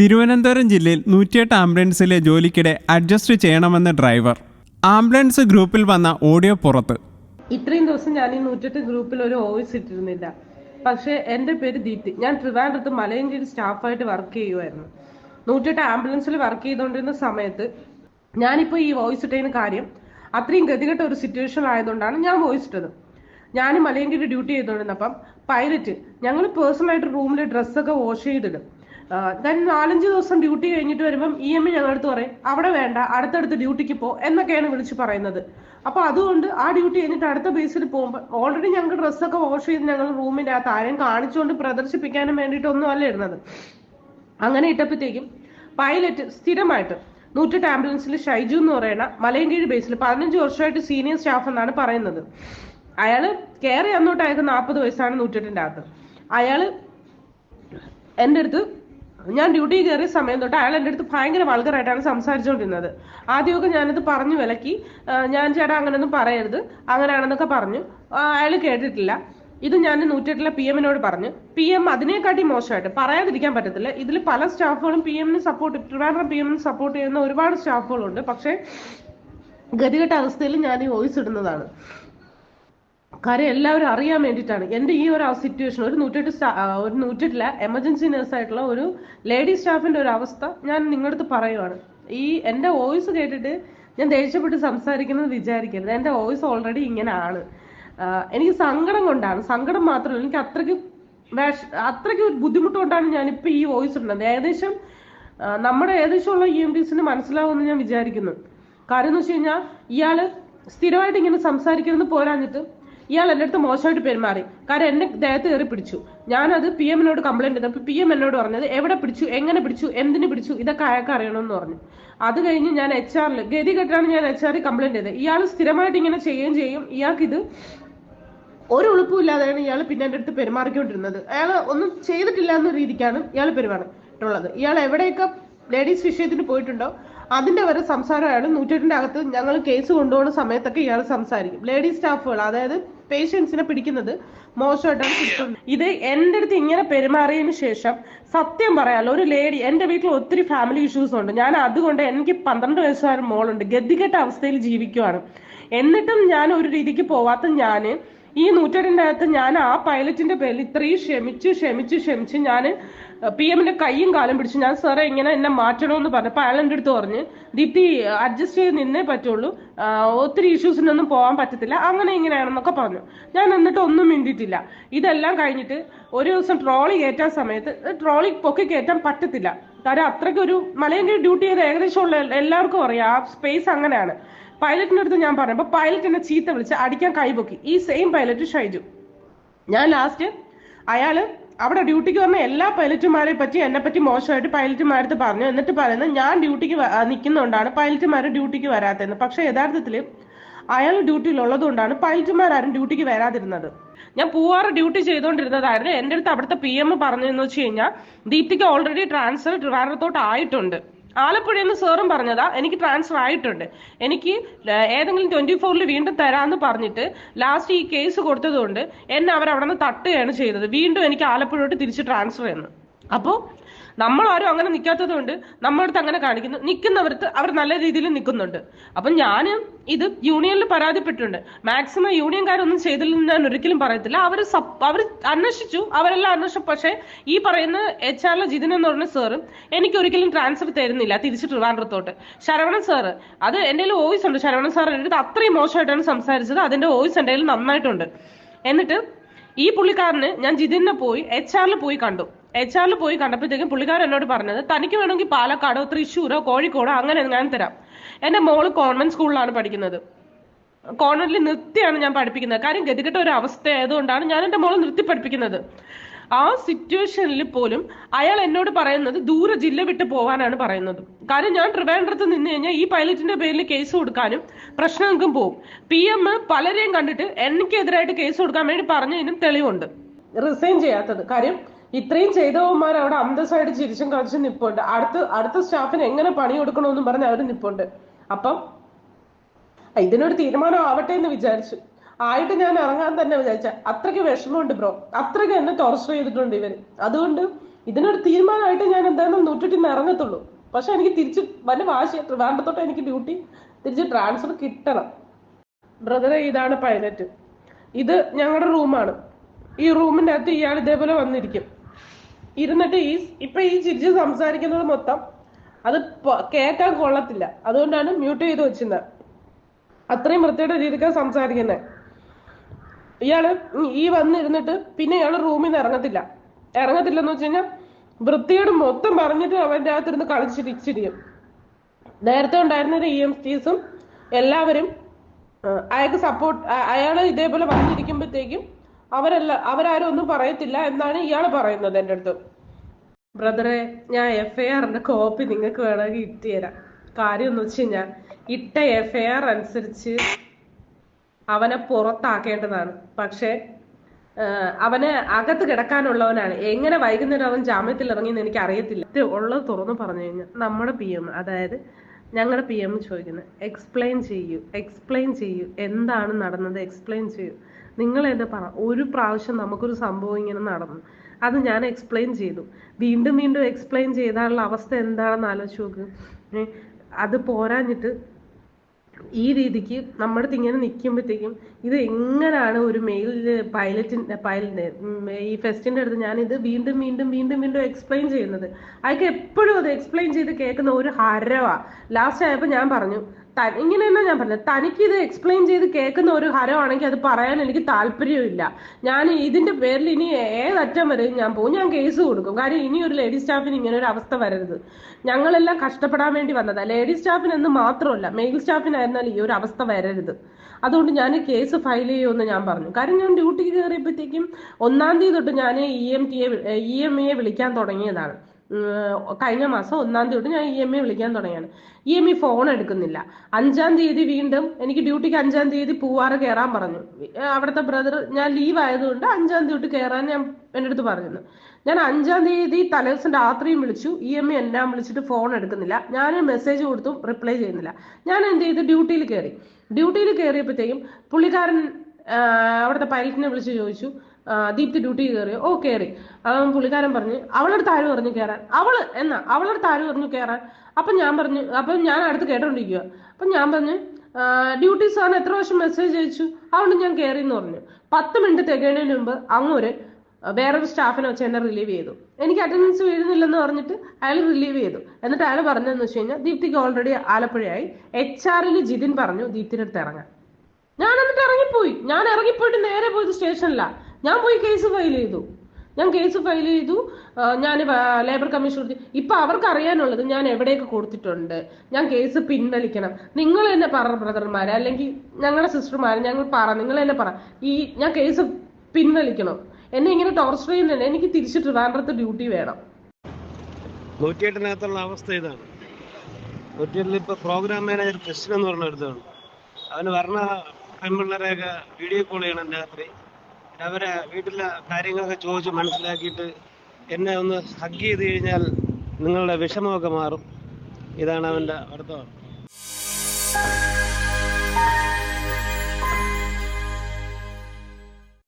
തിരുവനന്തപുരം ജില്ലയിൽ നൂറ്റിയെട്ട് ആംബുലൻസിലെ ജോലിക്കിടെ അഡ്ജസ്റ്റ് ചെയ്യണമെന്ന ഡ്രൈവർ. ആംബുലൻസ് ഗ്രൂപ്പിൽ വന്ന ഓഡിയോ പുറത്ത്. ഇത്രയും ദിവസം ഞാൻ ഈ നൂറ്റെട്ട് ഗ്രൂപ്പിൽ ഒരു വോയിസ് ഇട്ടിരുന്നില്ല. പക്ഷേ എന്റെ പേര് ദീപ്തി. ഞാൻ ട്രിവാൻഡ്രത്ത് മലയഞ്ചേരി സ്റ്റാഫായിട്ട് വർക്ക് ചെയ്യുമായിരുന്നു നൂറ്റെട്ട് ആംബുലൻസിൽ വർക്ക് ചെയ്തുകൊണ്ടിരുന്ന സമയത്ത് ഞാനിപ്പോൾ ഈ വോയിസ് ഇട്ടതിന് കാര്യം അത്രയും ഗതികെട്ട ഒരു സിറ്റുവേഷൻ ആയതുകൊണ്ടാണ് ഞാൻ വോയിസ് ഇട്ടത്. ഞാൻ മലയഞ്ചേരി ഡ്യൂട്ടി ചെയ്തുകൊണ്ടിരുന്നപ്പം പൈലറ്റ് ഞങ്ങൾ പേഴ്സണലായിട്ട് റൂമിൽ ഡ്രസ്സൊക്കെ വാഷ് ചെയ്തിടും. ഞാൻ നാലഞ്ച് ദിവസം ഡ്യൂട്ടി കഴിഞ്ഞിട്ട് വരുമ്പം ഇ എം ഞങ്ങളുടെ അടുത്ത് പറയും അവിടെ വേണ്ട അടുത്തടുത്ത് ഡ്യൂട്ടിക്ക് പോ എന്നൊക്കെയാണ് വിളിച്ച് പറയുന്നത്. അപ്പൊ അതുകൊണ്ട് ആ ഡ്യൂട്ടി കഴിഞ്ഞിട്ട് അടുത്ത ബേസിൽ പോകുമ്പോൾ ഓൾറെഡി ഞങ്ങൾക്ക് ഡ്രസ്സൊക്കെ വാഷ് ചെയ്ത് ഞങ്ങൾ റൂമിന്റെ ആ താരം കാണിച്ചുകൊണ്ട് പ്രദർശിപ്പിക്കാനും വേണ്ടിയിട്ടൊന്നും അല്ല ഇരുന്നത്. അങ്ങനെ ഇട്ടപ്പോഴത്തേക്കും പൈലറ്റ് സ്ഥിരമായിട്ട് നൂറ്റെട്ട് ആംബുലൻസിൽ ഷൈജു എന്ന് പറയുന്ന മലയൻകീഴ് ബേസിൽ പതിനഞ്ച് വർഷമായിട്ട് സീനിയർ സ്റ്റാഫ് എന്നാണ് പറയുന്നത്. അയാൾ കയറി അന്നോട്ട് അയാൾക്ക് നാൽപ്പത് വയസ്സാണ് നൂറ്റെട്ടിന്റെ അകത്ത്. അയാൾ എന്റെ അടുത്ത് ഞാൻ ഡ്യൂട്ടി കയറിയ സമയം തൊട്ട് അയാൾ എന്റെ അടുത്ത് ഭയങ്കര വൾഗറായിട്ടാണ് സംസാരിച്ചുകൊണ്ടിരുന്നത് ആദ്യമൊക്കെ ഞാനത് പറഞ്ഞു വിലക്കി. ഞാൻ ചേട്ടാ അങ്ങനെയൊന്നും പറയരുത്. അങ്ങനെയാണെന്നൊക്കെ പറഞ്ഞു. അയാൾ കേട്ടിട്ടില്ല. ഇത് ഞാൻ നൂറ്റെട്ടിലെ പി എമ്മിനോട് പറഞ്ഞു. പി എം അതിനെക്കാട്ടി മോശമായിട്ട് പറയാതിരിക്കാൻ പറ്റത്തില്ല. ഇതിൽ പല സ്റ്റാഫുകളും പി എമ്മിന് സപ്പോർട്ട് ട്രിവാൻഡ്രം പി എമ്മിന് സപ്പോർട്ട് ചെയ്യുന്ന ഒരുപാട് സ്റ്റാഫുകളുണ്ട്. പക്ഷേ ഗതികെട്ട അവസ്ഥയിൽ ഞാൻ ഈ വോയിസ് ഇടുന്നതാണ്. കാര്യം എല്ലാവരും അറിയാൻ വേണ്ടിയിട്ടാണ്. എന്റെ ഈ ഒരു സിറ്റുവേഷൻ ഒരു നൂറ്റെട്ട് സ്റ്റാ ഒരു നൂറ്റെട്ടില്ല എമർജൻസി നേഴ്സ് ആയിട്ടുള്ള ഒരു ലേഡി സ്റ്റാഫിന്റെ ഒരു അവസ്ഥ ഞാൻ നിങ്ങളുടെ അടുത്ത് പറയുവാണ്. ഈ എന്റെ വോയിസ് കേട്ടിട്ട് ഞാൻ ദേഷ്യപ്പെട്ട് സംസാരിക്കുന്നത് വിചാരിക്കരുത്. എന്റെ വോയിസ് ഓൾറെഡി ഇങ്ങനെ ആണ്. എനിക്ക് സങ്കടം കൊണ്ടാണ്. സങ്കടം മാത്രമല്ല എനിക്ക് അത്രയ്ക്ക് വേഷ അത്രയ്ക്ക് ബുദ്ധിമുട്ട് കൊണ്ടാണ് ഞാനിപ്പോൾ ഈ വോയിസ് ഉണ്ടത് ഏകദേശം നമ്മുടെ ഏകദേശമുള്ള ഇ എം ഡിസിന് മനസ്സിലാവുമെന്ന് ഞാൻ വിചാരിക്കുന്നു. കാര്യം എന്ന് വെച്ച് കഴിഞ്ഞാൽ ഇയാൾ സ്ഥിരമായിട്ട് ഇങ്ങനെ സംസാരിക്കുന്നത് പോരാഞ്ഞിട്ട് ഇയാൾ എന്റെ അടുത്ത് മോശമായിട്ട് പെരുമാറി. കാരണം എന്നെ ദേഹത്ത് കയറി പിടിച്ചു. ഞാനത് പി എമ്മിനോട് കംപ്ലൈന്റ് ചെയ്തപ്പോൾ പി എം എന്നോട് പറഞ്ഞത് എവിടെ പിടിച്ചു? എങ്ങനെ പിടിച്ചു? എന്തിന് പിടിച്ചു? ഇതൊക്കെ അയാൾക്ക് അറിയണമെന്ന് പറഞ്ഞു. അത് കഴിഞ്ഞ് ഞാൻ എച്ച് ആറിൽ ഗതി കെട്ടാണ് ഞാൻ എച്ച് ആറിൽ കംപ്ലൈന്റ് ചെയ്തത്. ഇയാൾ സ്ഥിരമായിട്ട് ഇങ്ങനെ ചെയ്യുകയും ചെയ്യും. ഇയാൾക്ക് ഇത് ഒരു ഉളുപ്പുമില്ലാതെയാണ് ഇയാൾ പിന്നെ എന്റെ അടുത്ത് പെരുമാറിക്കൊണ്ടിരുന്നത്. അയാൾ ഒന്നും ചെയ്തിട്ടില്ല എന്ന രീതിക്കാണ് ഇയാൾ പെരുമാറിയിട്ടുള്ളത്. ഇയാൾ എവിടെയൊക്കെ ലേഡീസ് വിഷയത്തിന് പോയിട്ടുണ്ടോ അതിന്റെ വരെ സംസാരം അയാൾ നൂറ്റെട്ടിന്റെ അകത്ത് ഞങ്ങൾ കേസ് കൊണ്ടുപോകുന്ന സമയത്തൊക്കെ ഇയാൾ സംസാരിക്കും. ലേഡീസ് സ്റ്റാഫുകൾ അതായത് പേഷ്യൻസിനെ പിടിക്കുന്നത് മോശമായിട്ടാണ് കിട്ടുന്നത്. ഇത് എന്റെ അടുത്ത് ഇങ്ങനെ പെരുമാറിയതിന് ശേഷം സത്യം പറയാലോ ഒരു ലേഡി എന്റെ വീട്ടിൽ ഒത്തിരി ഫാമിലി ഇഷ്യൂസ് ഉണ്ട്. ഞാൻ അതുകൊണ്ട് എനിക്ക് പന്ത്രണ്ട് വയസ്സുകാരൻ മോളുണ്ട്. ഗതികെട്ട അവസ്ഥയിൽ ജീവിക്കുവാണ്. എന്നിട്ടും ഞാൻ ഒരു രീതിക്ക് പോവാത്ത ഞാൻ ഈ നൂറ്റാണ്ടിന്റെ അകത്ത് ഞാൻ ആ പൈലറ്റിന്റെ പേരിൽ ഇത്രയും ക്ഷമിച്ച് ക്ഷമിച്ച് ക്ഷമിച്ച് ഞാൻ പി എമ്മിന്റെ കൈയും കാലും പിടിച്ച് ഞാൻ സാറേ ഇങ്ങനെ എന്നെ മാറ്റണമെന്ന് പറഞ്ഞപ്പോൾ അയാൾ എന്റെ അടുത്ത് പറഞ്ഞ് ദീപ്തി അഡ്ജസ്റ്റ് ചെയ്ത് നിന്നേ പറ്റുള്ളൂ. ഒത്തിരി ഇഷ്യൂസിനൊന്നും പോകാൻ പറ്റത്തില്ല. അങ്ങനെ ഇങ്ങനെയാണെന്നൊക്കെ പറഞ്ഞു. ഞാൻ എന്നിട്ട് ഒന്നും മിണ്ടിയിട്ടില്ല. ഇതെല്ലാം കഴിഞ്ഞിട്ട് ഒരു ദിവസം ട്രോളി കയറ്റാൻ സമയത്ത് ട്രോളി പൊക്കി കയറ്റാൻ പറ്റത്തില്ല. കാരണം അത്രയ്ക്ക് ഒരു മലയങ്കി ഡ്യൂട്ടി ചെയ്ത് ഏകദേശം ഉള്ള എല്ലാവർക്കും അറിയാം. ആ സ്പേസ് അങ്ങനെയാണ്. പൈലറ്റിന്റെ അടുത്ത് ഞാൻ പറഞ്ഞു അപ്പൊ പൈലറ്റ് എന്നെ ചീത്ത വിളിച്ച് അടിക്കാൻ കൈപൊക്കി ഈ സെയിം പൈലറ്റ് ഷൈജു. ഞാൻ ലാസ്റ്റ് അയാൾ അവിടെ ഡ്യൂട്ടിക്ക് വന്ന എല്ലാ പൈലറ്റുമാരെ പറ്റി എന്നെ പറ്റി മോശമായിട്ട് പൈലറ്റുമാരടുത്ത് പറഞ്ഞു. എന്നിട്ട് പറയുന്നത് ഞാൻ ഡ്യൂട്ടിക്ക് നിൽക്കുന്നതുകൊണ്ടാണ് പൈലറ്റുമാർ ഡ്യൂട്ടിക്ക് വരാത്തതെന്ന്. പക്ഷെ യഥാർത്ഥത്തിൽ അയാൾ ഡ്യൂട്ടിയിലുള്ളത് കൊണ്ടാണ് പൈലറ്റുമാരും ഡ്യൂട്ടിക്ക് വരാതിരുന്നത്. ഞാൻ പൂവാറ് ഡ്യൂട്ടി ചെയ്തുകൊണ്ടിരുന്നതായിരുന്നു എന്റെ അടുത്ത് അവിടുത്തെ പി എം പറഞ്ഞതെന്ന് വെച്ച് കഴിഞ്ഞാൽ ദീപ്തിക്ക് ഓൾറെഡി ട്രാൻസ്ഫർ ട്രിവാൻഡ്രത്തോട്ട് ആയിട്ടുണ്ട്. ആലപ്പുഴയിൽ നിന്ന് സാറും പറഞ്ഞതാ എനിക്ക് ട്രാൻസ്ഫർ ആയിട്ടുണ്ട്. എനിക്ക് ഏതെങ്കിലും ട്വന്റി ഫോറിൽ വീണ്ടും തരാമെന്ന് പറഞ്ഞിട്ട് ലാസ്റ്റ് ഈ കേസ് കൊടുത്തതുകൊണ്ട് എന്നെ അവർ അവിടെ നിന്ന് തട്ടുകയാണ് ചെയ്തത്. വീണ്ടും എനിക്ക് ആലപ്പുഴയോട്ട് തിരിച്ച് ട്രാൻസ്ഫർ ചെയ്യുന്നു. അപ്പോൾ നമ്മളാരും അങ്ങനെ നിൽക്കാത്തത് കൊണ്ട് നമ്മളടുത്ത് അങ്ങനെ കാണിക്കുന്നു. നിൽക്കുന്നവർക്ക് അവർ നല്ല രീതിയിൽ നിൽക്കുന്നുണ്ട് അപ്പം ഞാൻ ഇത് യൂണിയനിൽ പരാതിപ്പെട്ടിട്ടുണ്ട്. മാക്സിമം യൂണിയൻകാരൊന്നും ചെയ്തില്ലെന്ന് ഞാൻ ഒരിക്കലും പറയത്തില്ല. അവർ അവർ അന്വേഷിച്ചു. അവരെല്ലാം അന്വേഷിച്ചു. പക്ഷേ ഈ പറയുന്ന എച്ച് ആർ ജിതിൻ എന്ന് പറഞ്ഞ സാറ് എനിക്ക് ഒരിക്കലും ട്രാൻസ്ഫർ തരുന്നില്ല. തിരിച്ച് ട്രിവാൻഡ്രത്തോട്ട്. ശരവണൻ സാറ് അത് എന്റെ കയ്യിൽ വോയിസ് ഉണ്ട്. ശരവണൻ സാർ എന്റെ അടുത്ത് അത്രയും മോശമായിട്ടാണ് സംസാരിച്ചത്. അതിന്റെ വോയിസ് എന്റെ കയ്യിൽ നന്നായിട്ടുണ്ട്. എന്നിട്ട് ഈ പുള്ളിക്കാരന് ഞാൻ ജിതിനെ പോയി എച്ച് ആറിൽ പോയി കണ്ടു. എച്ച് ആറിൽ പോയി കണ്ടപ്പോഴത്തേക്കും പുള്ളിക്കാരൻ എന്നോട് പറഞ്ഞത് തനിക്ക് വേണമെങ്കിൽ പാലക്കാടോ തൃശ്ശൂരോ കോഴിക്കോടോ അങ്ങനെ ഞാൻ തരാം. എന്റെ മോൾ കോൺവെന്റ് സ്കൂളിലാണ് പഠിക്കുന്നത്. കോൺവെന്റിൽ നിർത്തിയാണ് ഞാൻ പഠിപ്പിക്കുന്നത്. കാര്യം ഗതികെട്ട ഒരു അവസ്ഥ ആയതുകൊണ്ടാണ് ഞാൻ എന്റെ മോളെ നിർത്തി പഠിപ്പിക്കുന്നത്. ആ സിറ്റുവേഷനിൽ പോലും അയാൾ എന്നോട് പറയുന്നത് ദൂരെ ജില്ല വിട്ട് പോകാനാണ് പറയുന്നത്. കാര്യം ഞാൻ ട്രിവാൻഡ്രത്ത് നിന്ന് കഴിഞ്ഞാൽ ഈ പൈലറ്റിന്റെ പേരിൽ കേസ് കൊടുക്കാനും പ്രശ്നങ്ങൾക്കും പോകും പി എം പലരെയും കണ്ടിട്ട് എനിക്കെതിരായിട്ട് കേസ് കൊടുക്കാൻ വേണ്ടി പറഞ്ഞതിനും തെളിവുണ്ട്. റിസൈൻ ചെയ്യാത്തത്. കാര്യം ഇത്രയും ചെയ്തവന്മാർ അവിടെ അന്തസ്സായിട്ട് ചിരിച്ചും കളിച്ചും നിപ്പുണ്ട്. അടുത്ത അടുത്ത സ്റ്റാഫിന് എങ്ങനെ പണി കൊടുക്കണമെന്നും പറഞ്ഞ് അവർ നിപ്പുണ്ട്. അപ്പം ഇതിനൊരു തീരുമാനം ആവട്ടെ എന്ന് വിചാരിച്ചു. ആയിട്ട് ഞാൻ ഇറങ്ങാൻ തന്നെ വിചാരിച്ച. അത്രയ്ക്ക് വിഷമമുണ്ട് ബ്രോ. അത്രയ്ക്ക് എന്നെ ടോർച്ചർ ചെയ്തിട്ടുണ്ട് ഇവർ. അതുകൊണ്ട് ഇതിനൊരു തീരുമാനമായിട്ട് ഞാൻ എന്തായാലും ഇന്ന് ഇറങ്ങത്തുള്ളൂ. പക്ഷെ എനിക്ക് തിരിച്ച് വല്ല വാശി ട്രിവാൻഡ്രത്തോട്ട് എനിക്ക് ഡ്യൂട്ടി തിരിച്ച് ട്രാൻസ്ഫർ കിട്ടണം. ബ്രദറെ ഇതാണ് പൈലറ്റ്. ഇത് ഞങ്ങളുടെ റൂമാണ് ഈ റൂമിന്റെ അകത്ത് ഇയാൾ ഇതേപോലെ വന്നിരിക്കും. ഇരുന്നിട്ട് ഈ ഇപ്പൊ ഈ ചിരിച്ച് സംസാരിക്കുന്നത് മൊത്തം അത് കേൾക്കാൻ കൊള്ളത്തില്ല. അതുകൊണ്ടാണ് മ്യൂട്ട് ചെയ്ത് വെച്ചിരുന്നത് അത്രയും വൃത്തിയുടെ രീതിക്കാണ് സംസാരിക്കുന്നത് ഇയാൾ ഈ വന്നിരുന്നിട്ട് പിന്നെ ഇയാൾ റൂമിൽ നിന്ന് ഇറങ്ങത്തില്ല ഇറങ്ങത്തില്ലെന്ന് വെച്ച് കഴിഞ്ഞാൽ വൃത്തിയോട് മൊത്തം പറഞ്ഞിട്ട് അവന്റെ അകത്തിരുന്ന് കളിച്ചിരിച്ചിരിക്കും നേരത്തെ ഉണ്ടായിരുന്ന ഇ എം ടീസും എല്ലാവരും അയാൾക്ക് സപ്പോർട്ട് അയാൾ ഇതേപോലെ വന്നിരിക്കുമ്പോഴത്തേക്കും അവരല്ല അവരാരും ഒന്നും പറയത്തില്ല എന്നാണ് ഇയാൾ പറയുന്നത് എന്റെ അടുത്ത്. ബ്രദറെ ഞാൻ എഫ് ഐ ആറിന്റെ കോപ്പി നിങ്ങൾക്ക് വേണമെങ്കിൽ ഇട്ട് തരാം കാര്യം എന്ന് വെച്ച് കഴിഞ്ഞാൽ ഇട്ട എഫ് ഐ ആർ അനുസരിച്ച് അവനെ പുറത്താക്കേണ്ടതാണ്. പക്ഷേ അവന് അകത്ത് കിടക്കാനുള്ളവനാണ്. എങ്ങനെ വൈകുന്നേരം അവൻ ജാമ്യത്തിൽ ഇറങ്ങിയെന്ന് എനിക്ക് അറിയത്തില്ല ഉള്ളത് തുറന്നു പറഞ്ഞു കഴിഞ്ഞാൽ നമ്മുടെ പി എം അതായത് ഞങ്ങളുടെ പി എം ചോദിക്കുന്നത് എക്സ്പ്ലെയിൻ ചെയ്യൂ എക്സ്പ്ലെയിൻ ചെയ്യൂ. എന്താണ് നടന്നത്? എക്സ്പ്ലെയിൻ ചെയ്യൂ. നിങ്ങൾ എന്നെ പറ ഒരു പ്രാവശ്യം നമുക്കൊരു സംഭവം ഇങ്ങനെ നടന്നു. അത് ഞാൻ എക്സ്പ്ലെയിൻ ചെയ്തു. വീണ്ടും വീണ്ടും എക്സ്പ്ലെയിൻ ചെയ്താലുള്ള അവസ്ഥ എന്താണെന്ന് ആലോചിച്ച് നോക്ക്. അത് പോരാഞ്ഞിട്ട് ഈ രീതിക്ക് നമ്മുടെ ഇങ്ങനെ നിൽക്കുമ്പോഴത്തേക്കും ഇത് എങ്ങനെയാണ് ഒരു മെയിൽ പൈലറ്റിന്റെ പൈലറ്റിന്റെ ഈ ഫെസ്റ്റിന്റെ അടുത്ത് ഞാൻ ഇത് വീണ്ടും വീണ്ടും വീണ്ടും വീണ്ടും എക്സ്പ്ലെയിൻ ചെയ്യുന്നത്. അയാൾക്ക് എപ്പോഴും അത് എക്സ്പ്ലെയിൻ ചെയ്ത് കേൾക്കുന്ന ഒരു ഹരവാ. ലാസ്റ്റ് ആയപ്പോൾ ഞാൻ പറഞ്ഞു ഇങ്ങനെ തന്നെ ഞാൻ പറഞ്ഞത്. തനിക്ക് ഇത് എക്സ്പ്ലെയിൻ ചെയ്ത് കേൾക്കുന്ന ഒരു ഹരമാണെങ്കിൽ അത് പറയാൻ എനിക്ക് താല്പര്യമില്ല. ഞാൻ ഇതിന്റെ പേരിൽ ഇനി ഏതറ്റം വരെ ഞാൻ പോകും ഞാൻ കേസ് കൊടുക്കും. കാര്യം ഇനി ഒരു ലേഡി സ്റ്റാഫിന് ഇങ്ങനെ ഒരു അവസ്ഥ വരരുത്. ഞങ്ങളെല്ലാം കഷ്ടപ്പെടാൻ വേണ്ടി വന്നതാ. ലേഡി സ്റ്റാഫിന് എന്ന് മാത്രമല്ല മെയിൽ സ്റ്റാഫിനായിരുന്നാൽ ഈ ഒരു അവസ്ഥ വരരുത്. അതുകൊണ്ട് ഞാൻ കേസ് ഫയൽ ചെയ്യുമെന്ന് ഞാൻ പറഞ്ഞു. കാര്യം ഞാൻ ഡ്യൂട്ടിക്ക് കയറിയപ്പോഴത്തേക്കും ഒന്നാം തീയതി തൊട്ട് ഞാൻ ഇ എം ടിയെ ഇ എം എ വിളിക്കാൻ തുടങ്ങിയതാണ്. കഴിഞ്ഞ മാസം ഒന്നാം തീയതി ഞാൻ ഇ എം എ വിളിക്കാൻ തുടങ്ങിയാണ്. ഇ എം ഇ ഫോൺ എടുക്കുന്നില്ല. അഞ്ചാം തീയതി വീണ്ടും എനിക്ക് ഡ്യൂട്ടിക്ക് അഞ്ചാം തീയതി പൂവാറ് കയറാൻ പറഞ്ഞു. അവിടുത്തെ ബ്രദർ ഞാൻ ലീവ് ആയതുകൊണ്ട് അഞ്ചാം തീയതി കയറാൻ ഞാൻ എന്റെ അടുത്ത് പറഞ്ഞിരുന്നു. ഞാൻ അഞ്ചാം തീയതി തലേദിവസം രാത്രിയും വിളിച്ചു. ഇ എം ഐ എല്ലാം വിളിച്ചിട്ട് ഫോൺ എടുക്കുന്നില്ല. ഞാൻ മെസ്സേജ് കൊടുത്തും റിപ്ലൈ ചെയ്യുന്നില്ല. ഞാൻ എന്ത് ചെയ്തു? ഡ്യൂട്ടിയിൽ കയറി ഡ്യൂട്ടിയിൽ കയറിയപ്പോഴത്തേക്കും പുള്ളിക്കാരൻ അവിടുത്തെ പൈലറ്റിനെ വിളിച്ച് ചോദിച്ചു. ദീപ്തി ഡ്യൂട്ടി കയറിയോ ഓ കയറി. അപ്പം പുള്ളിക്കാരൻ പറഞ്ഞു അവളടുത്ത് ആര് പറഞ്ഞു കയറാൻ? അവൾ. എന്നാ അവളടുത്ത് ആര് പറഞ്ഞു കയറാൻ? അപ്പം ഞാൻ പറഞ്ഞു അപ്പം ഞാൻ അടുത്ത് കേട്ടോണ്ടിരിക്കുക അപ്പം ഞാൻ പറഞ്ഞു ഡ്യൂട്ടി സാറിന് എത്ര വർഷം മെസ്സേജ് അയച്ചു? അതുകൊണ്ട് ഞാൻ കയറി എന്ന് പറഞ്ഞു. പത്ത് മിനിറ്റ് തികയുന്നതിന് മുമ്പ് അങ്ങൊരു വേറൊരു സ്റ്റാഫിനെ വെച്ച് എന്നെ റിലീവ് ചെയ്തു. എനിക്ക് അറ്റൻഡൻസ് വീഴുന്നില്ലെന്ന് പറഞ്ഞിട്ട് അയാൾ റിലീവ് ചെയ്തു. എന്നിട്ട് അയാൾ പറഞ്ഞതെന്ന് വെച്ച് കഴിഞ്ഞാൽ ദീപ്തിക്ക് ഓൾറെഡി ആലപ്പുഴയായി. എച്ച് ആറിൽ ജിതിൻ പറഞ്ഞു ദീപ്തിന്റെ അടുത്ത് ഇറങ്ങാൻ. ഞാൻ എന്നിട്ട് ഇറങ്ങിപ്പോയി. ഞാൻ ഇറങ്ങിപ്പോയിട്ട് നേരെ പോയത് സ്റ്റേഷനിലാ. ഞാൻ പോയി കേസ് ഫയൽ ചെയ്തു. ഞാൻ കേസ് ഫയൽ ചെയ്തു. ഞാൻ ലേബർ കമ്മീഷൻ കൊടുത്തു ഇപ്പൊ അവർക്ക് അറിയാനുള്ളത് ഞാൻ എവിടെയൊക്കെ കൊടുത്തിട്ടുണ്ട്. ഞാൻ കേസ് പിൻവലിക്കണം. നിങ്ങൾ തന്നെ പറ ബ്രദർമാരെ. അല്ലെങ്കിൽ ഞങ്ങളുടെ സിസ്റ്റർമാരെ ഞങ്ങൾ പറ നിങ്ങൾ തന്നെ പറ. ഈ ഞാൻ കേസ് പിൻവലിക്കണം. എന്നെ ഇങ്ങനെ ടോർച്ചർ ചെയ്യുന്നില്ല എനിക്ക് തിരിച്ച് ട്രിവാൻഡ്രത്ത് ഡ്യൂട്ടി വേണം. നൂറ്റിയെട്ടിനകത്തുള്ള അവസ്ഥ ഇതാണ്. നൂറ്റിയെട്ടിൽ ഇപ്പൊ പ്രോഗ്രാം മാനേജർ കൃഷ്ണൻ എന്ന് പറഞ്ഞ ഒരുത്തമാണ് അവന് വരണ പെൺപിള്ളേരെയൊക്കെ വീഡിയോ കോൾ ചെയ്യണം രാത്രി. അവരെ വീട്ടിലെ കാര്യങ്ങളൊക്കെ ചോദിച്ച് മനസ്സിലാക്കിയിട്ട് എന്നെ ഒന്ന് ഹഗ് ചെയ്ത് കഴിഞ്ഞാൽ നിങ്ങളുടെ വിഷമമൊക്കെ മാറും. ഇതാണ് അവന്റെ അർത്ഥം.